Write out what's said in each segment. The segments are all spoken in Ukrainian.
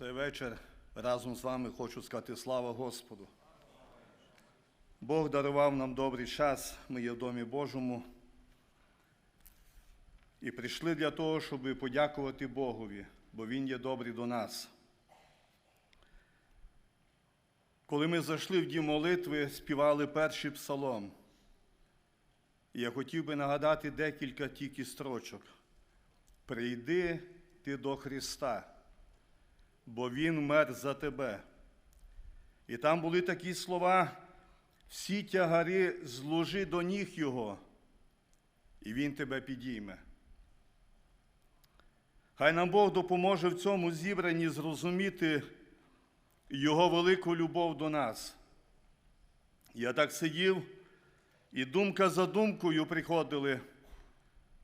Цей вечір разом з вами хочу сказати слава Господу. Бог дарував нам добрий час, ми є в Домі Божому. І прийшли для того, щоб подякувати Богові, бо Він є добрий до нас. Коли ми зайшли в дім молитви, співали перший псалом. І я хотів би нагадати декілька тільки строчок. Прийди ти до Христа, бо Він вмер за тебе. І там були такі слова, всі тягари зложи до ніг Його, і Він тебе підійме. Хай нам Бог допоможе в цьому зібранні зрозуміти Його велику любов до нас. Я так сидів, і думка за думкою приходили.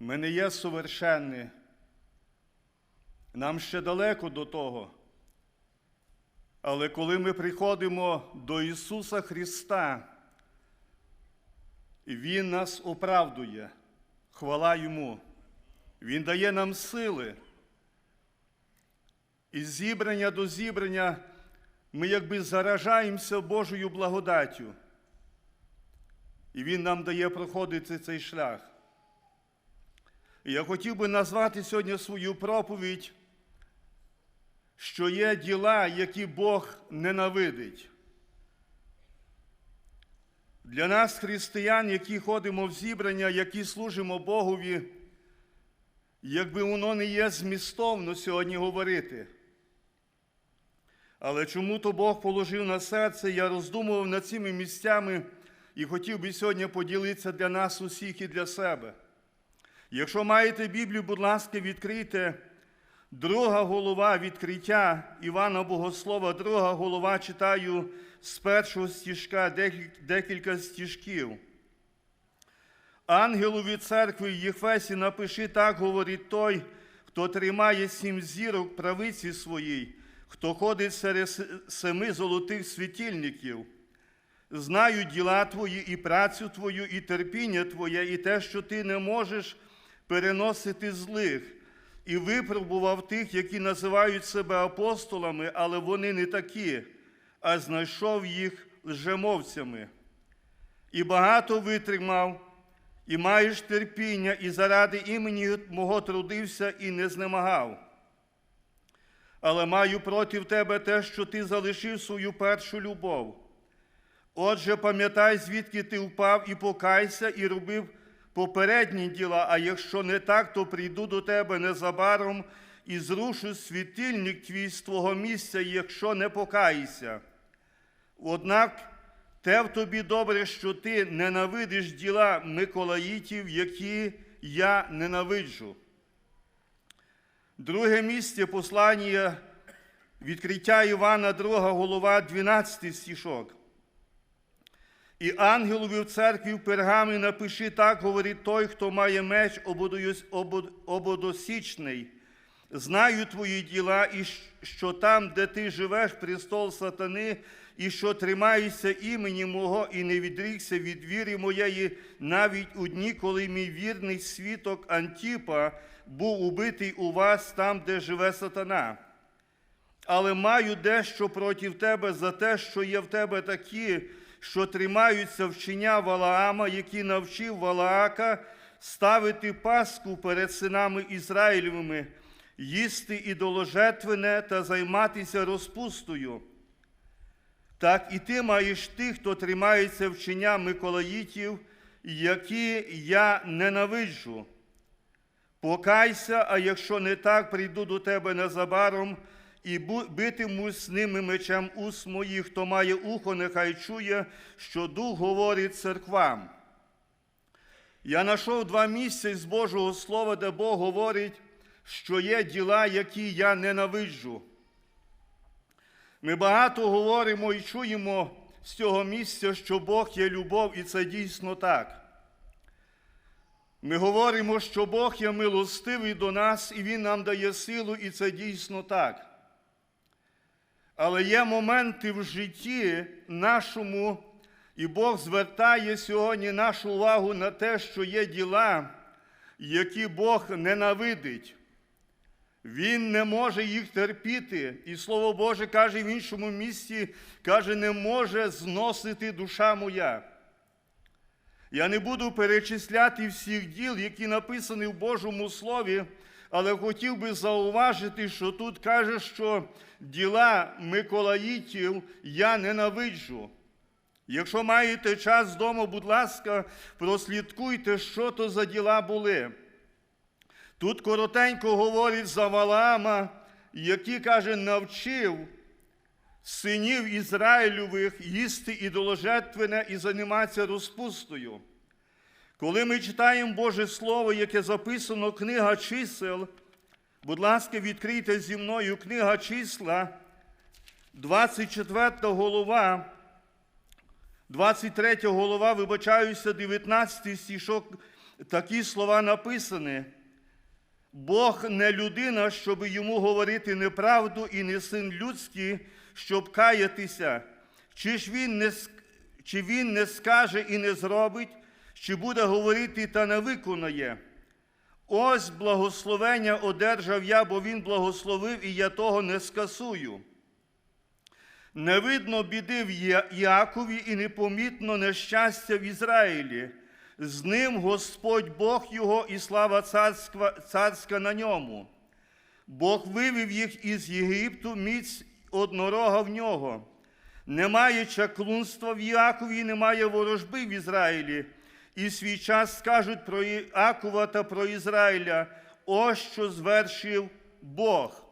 Ми не є совершенні. Нам ще далеко до того. Але коли ми приходимо до Ісуса Христа, Він нас оправдує, хвала Йому, Він дає нам сили. І зібрання до зібрання ми якби заражаємося Божою благодаттю. І Він нам дає проходити цей шлях. І я хотів би назвати сьогодні свою проповідь, що є діла, які Бог ненавидить. Для нас, християн, які ходимо в зібрання, які служимо Богові, якби воно не є змістовно сьогодні говорити. Але чому то Бог положив на серце, я роздумував над цими місцями і хотів би сьогодні поділитися для нас усіх і для себе. Якщо маєте Біблію, будь ласка, відкрийте друга голова відкриття Івана Богослова, друга голова читаю з першого стіжка декілька стіжків. Ангелові церкви в Єфесі напиши так, говорить той, хто тримає сім зірок правиці своїй, хто ходить серед семи золотих світильників. Знаю діла твої, і працю твою, і терпіння твоє, і те, що ти не можеш переносити злих, і випробував тих, які називають себе апостолами, але вони не такі, а знайшов їх лжемовцями. І багато витримав, і маєш терпіння, і заради імені мого трудився і не знемагав. Але маю проти тебе те, що ти залишив свою першу любов. Отже, пам'ятай, звідки ти впав, і покайся, і робив попередні діла, а якщо не так, то прийду до тебе незабаром і зрушу світильник твій з твого місця, якщо не покаєшся. Однак те в тобі добре, що ти ненавидиш діла Миколаїтів, які я ненавиджу. Друге місце послання відкриття Івана, 2 голова, 12 стішок. І ангелові в церкві в пергамі напиши так, говорить той, хто має меч ободосічний. Знаю твої діла, і що там, де ти живеш, престол сатани, і що тримаєшся імені мого, і не відрікся від віри моєї, навіть у дні, коли мій вірний світок Антіпа був убитий у вас там, де живе сатана. Але маю дещо проти тебе за те, що є в тебе такі що тримаються вчення Валаама, який навчив Валаака ставити паску перед синами Ізраїлевими, їсти ідоложетвене та займатися розпустою. Так і ти маєш тих, хто тримається вчення Миколаїтів, які я ненавиджу. Покайся, а якщо не так, прийду до тебе незабаром і битимуть з ними мечем уст моїх, хто має ухо, нехай чує, що Дух говорить церквам. Я знайшов два місця з Божого Слова, де Бог говорить, що є діла, які я ненавиджу. Ми багато говоримо і чуємо з цього місця, що Бог є любов, і це дійсно так. Ми говоримо, що Бог є милостивий до нас, і Він нам дає силу, і це дійсно так. Але є моменти в житті нашому, і Бог звертає сьогодні нашу увагу на те, що є діла, які Бог ненавидить. Він не може їх терпіти. І Слово Боже каже в іншому місці, каже, не може зносити душа моя. Я не буду перечисляти всіх діл, які написані в Божому Слові, але хотів би зауважити, що тут каже, що діла Миколаїтів я ненавиджу. Якщо маєте час вдома, будь ласка, прослідкуйте, що то за діла були. Тут коротенько говорить за Валаама, який, каже, навчив синів Ізраїльових їсти ідоложертвене і займатися розпустою. Коли ми читаємо Боже Слово, яке записано книга чисел, будь ласка, відкрийте зі мною книга числа, 24 голова, 23 голова, вибачаюся, 19 стішок, такі слова написані. Бог не людина, щоб йому говорити неправду, і не син людський, щоб каятися. Чи ж він не, чи він не скаже і не зробить, чи буде говорити та не виконає? Ось благословення одержав я, бо він благословив, і я того не скасую. Не видно біди в Якові і непомітно нещастя в Ізраїлі. З ним Господь Бог його і слава царська, царська на ньому. Бог вивів їх із Єгипту, міць однорога в нього. Немає чаклунства в Якові, немає ворожби в Ізраїлі. І свій час скажуть про Іакова та про Ізраїля, ось що звершив Бог.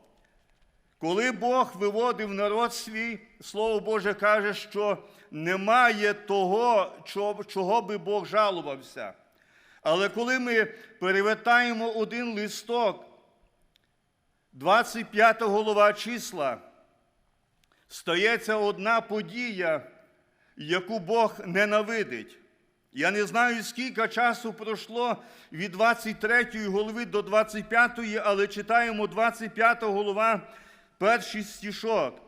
Коли Бог виводив народ свій, Слово Боже каже, що немає того, чого би Бог жалувався. Але коли ми перевертаємо один листок, 25 голова числа, стається одна подія, яку Бог ненавидить. Я не знаю, скільки часу пройшло від 23 голови до 25, але читаємо 25 голова, перший стішок.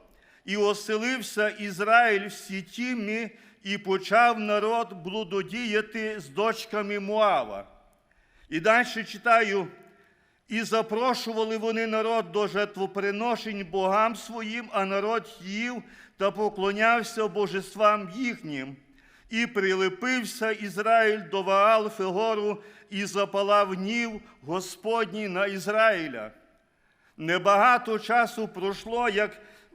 І оселився Ізраїль в Сітімі, і почав народ блудодіяти з дочками Моава. І далі читаю. І запрошували вони народ до жертвоприношень богам своїм, а народ їв та поклонявся божествам їхнім. І прилепився Ізраїль до Ваал Фегору і запалав гнів Господній на Ізраїля. Небагато часу пройшло, як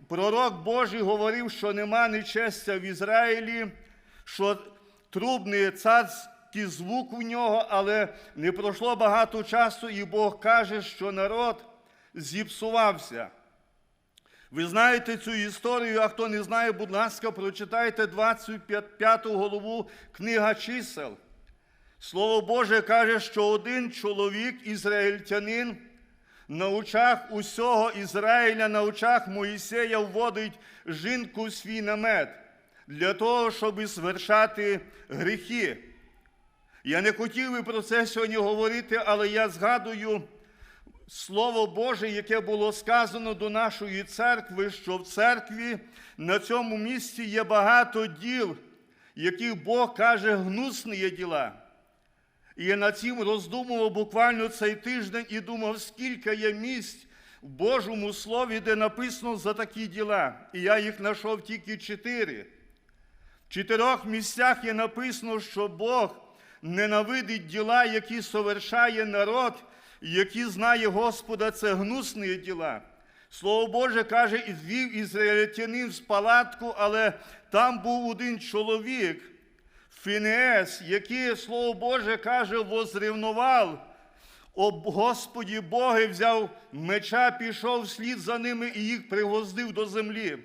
пророк Божий говорив, що нема нечестя в Ізраїлі, що трубний царський звук у нього, але не пройшло багато часу, і Бог каже, що народ зіпсувався. Ви знаєте цю історію, а хто не знає, будь ласка, прочитайте 25 голову книга чисел. Слово Боже каже, що один чоловік, ізраїльтянин, на очах усього Ізраїля, на очах Моїсея вводить жінку свій намет для того, щоб звершати гріхи. Я не хотів би про це сьогодні говорити, але я згадую Слово Боже, яке було сказано до нашої церкви, що в церкві на цьому місці є багато діл, яких Бог каже, гнусні є діла. І я над цим роздумував буквально цей тиждень і думав, скільки є місць в Божому Слові, де написано за такі діла. І я їх знайшов тільки чотири. В чотирьох місцях є написано, що Бог ненавидить діла, які совершає народ, які знає Господа, це гнусні діла. Слово Боже каже, і звів ізраїльтянин з палатку, але там був один чоловік, Фінеес, який, Слово Боже, каже, возрівнував. Об Господі Боги взяв меча, пішов вслід за ними і їх пригвоздив до землі.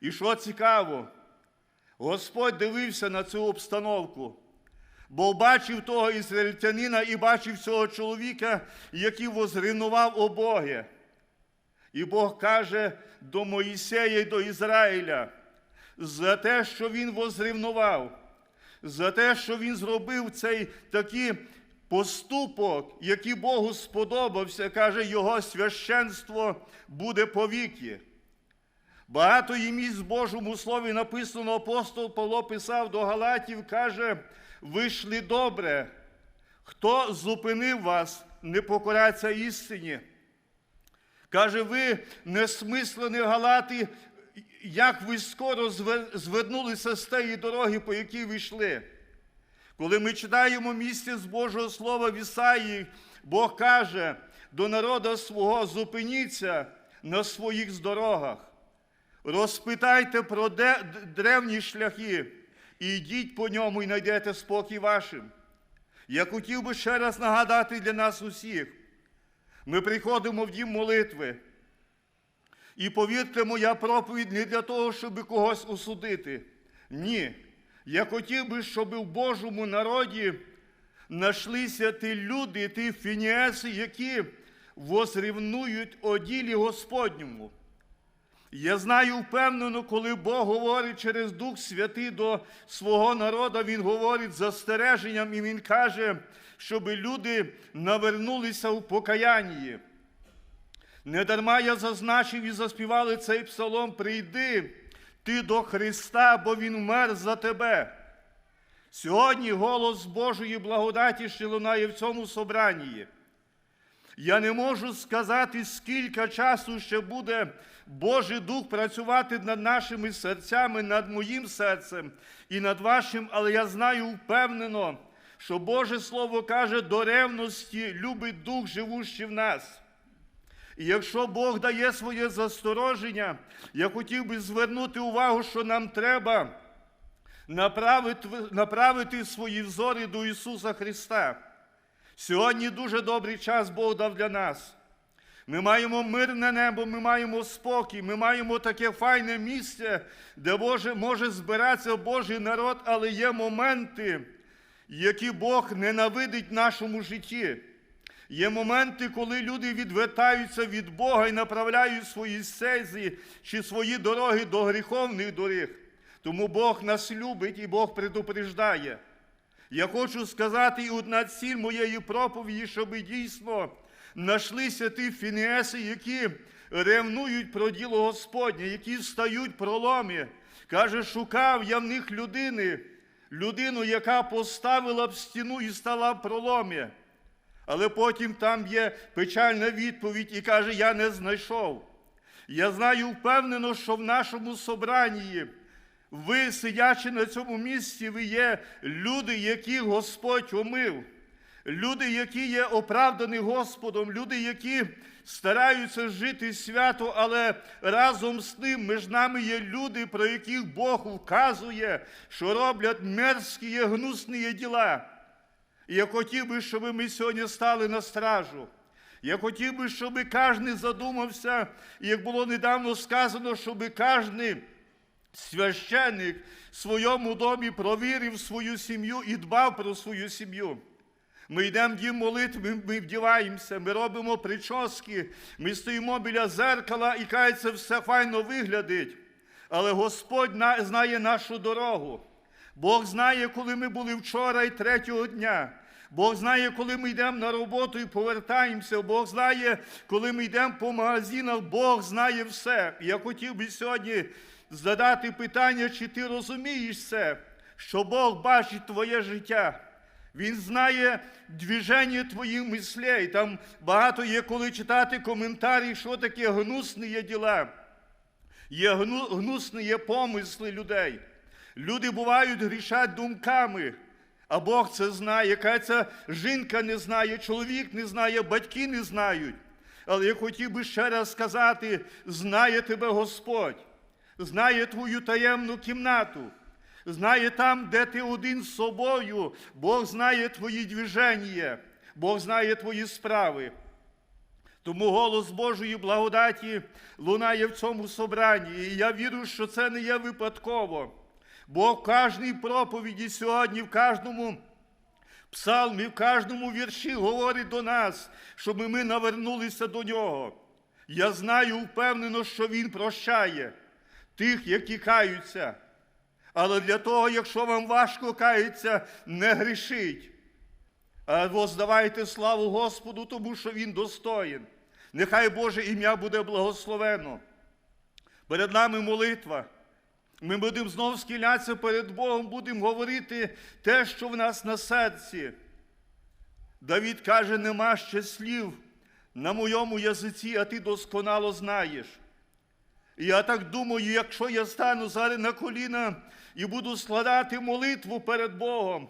І що цікаво, Господь дивився на цю обстановку, бо бачив того ізраїльтянина і бачив цього чоловіка, який возрівнував обоги. І Бог каже до Моїсея і до Ізраїля за те, що він возрівнував, за те, що він зробив цей такий поступок, який Богу сподобався, каже, його священство буде повіки. Багато є місць Божому Слові написано, апостол Павло писав до Галатів, каже, вийшли добре. Хто зупинив вас, не покоряться істині? Каже, ви несмислені галати, як ви скоро звернулися з тієї дороги, по якій ви йшли. Коли ми читаємо місце з Божого Слова в Ісаї, Бог каже до народу свого, зупиніться на своїх дорогах, розпитайте про древні шляхи і йдіть по ньому і знайдете спокій вашим. Я хотів би ще раз нагадати для нас усіх. Ми приходимо в дім молитви. І повірте, моя проповідь не для того, щоб когось осудити. Ні. Я хотів би, щоб в Божому народі знайшлися ті люди, ті фініеси, які возрівнують о ділі Господньому. Я знаю впевнено, коли Бог говорить через Дух Святий до свого народу, Він говорить з застереженням і Він каже, щоб люди навернулися в покаянні. Недарма я зазначив і заспівали цей псалом: прийди ти до Христа, бо Він вмер за тебе. Сьогодні голос Божої благодаті ще лунає в цьому собранні. Я не можу сказати, скільки часу ще буде Божий Дух працювати над нашими серцями, над моїм серцем і над вашим, але я знаю впевнено, що Боже Слово каже, до ревності любить Дух, живущий в нас. І якщо Бог дає своє застороження, я хотів би звернути увагу, що нам треба направити, направити свої взори до Ісуса Христа. Сьогодні дуже добрий час Бог дав для нас. Ми маємо мирне небо, ми маємо спокій, ми маємо таке файне місце, де Боже, може збиратися Божий народ, але є моменти, які Бог ненавидить в нашому житті. Є моменти, коли люди відвертаються від Бога і направляють свої сезі чи свої дороги до гріховних доріг. Тому Бог нас любить і Бог предупреждає. Я хочу сказати і одна ціль моєї проповіді, щоб дійсно знайшлися ті фінеси, які ревнують про діло Господнє, які встають проломі. Каже, шукав я в них людини, людину, яка поставила б стіну і стала в проломі. Але потім там є печальна відповідь і каже, я не знайшов. Я знаю впевнено, що в нашому собранні ви, сидячи на цьому місці, ви є люди, яких Господь омив, люди, які є оправдані Господом, люди, які стараються жити свято, але разом з тим між нами є люди, про яких Бог вказує, що роблять мерзкі, гнусні діла. І я хотів би, щоб ми сьогодні стали на стражу. Я хотів би, щоб кожен задумався, як було недавно сказано, щоб кожен священник в своєму домі провірив свою сім'ю і дбав про свою сім'ю. Ми йдемо в дім молитви, ми вдіваємося, ми робимо прически, ми стоїмо біля зеркала і кається, все файно виглядить. Але Господь знає нашу дорогу. Бог знає, коли ми були вчора і третього дня. Бог знає, коли ми йдемо на роботу і повертаємося. Бог знає, коли ми йдемо по магазинах, Бог знає все. Я хотів би сьогодні задати питання, чи ти розумієш це, що Бог бачить твоє життя. Він знає движення твоїх мислей. Там багато є, коли читати коментарі, що таке гнусні є діла. Є гну, гнусні є помисли людей. Люди бувають грішать думками, а Бог це знає. Яка ця жінка не знає, чоловік не знає, батьки не знають. Але я хотів би ще раз сказати: знає тебе Господь, знає твою таємну кімнату, знає там, де ти один з собою. Бог знає твої движення, Бог знає твої справи. Тому голос Божої благодаті лунає в цьому собранні. І я вірю, що це не є випадково. Бо в кожній проповіді сьогодні, в кожному псалмі, в кожному вірші говорить до нас, щоб ми навернулися до нього. Я знаю впевнено, що Він прощає тих, які каються. Але для того, якщо вам важко кається, не грішіть. А воздавайте славу Господу, тому що Він достоїн. Нехай Боже ім'я буде благословено. Перед нами молитва. Ми будемо знову схилятися перед Богом, будемо говорити те, що в нас на серці. Давід каже, нема ще слів на моєму язиці, а ти досконало знаєш. Я так думаю, якщо я стану зараз на коліна і буду складати молитву перед Богом,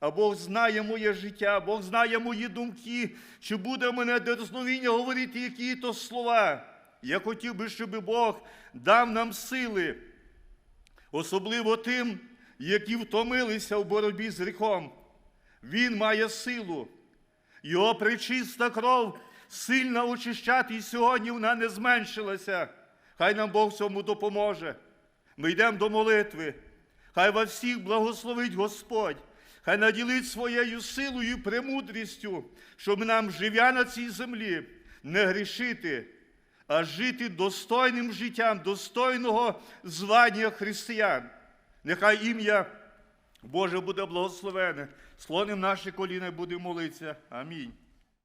а Бог знає моє життя, Бог знає мої думки, чи буде мене дерзновіння говорити які-то слова. Я хотів би, щоб Бог дав нам сили, особливо тим, які втомилися в боротьбі з гріхом. Він має силу. Його причиста кров сильно очищати, і сьогодні вона не зменшилася. Хай нам Бог цьому допоможе. Ми йдемо до молитви. Хай вас всіх благословить Господь, хай наділить своєю силою і премудрістю, щоб нам, живя на цій землі, не грішити, а жити достойним життям, достойного звання християн. Нехай ім'я Боже буде благословене. Слоним наші коліна і будемо молитися. Амінь.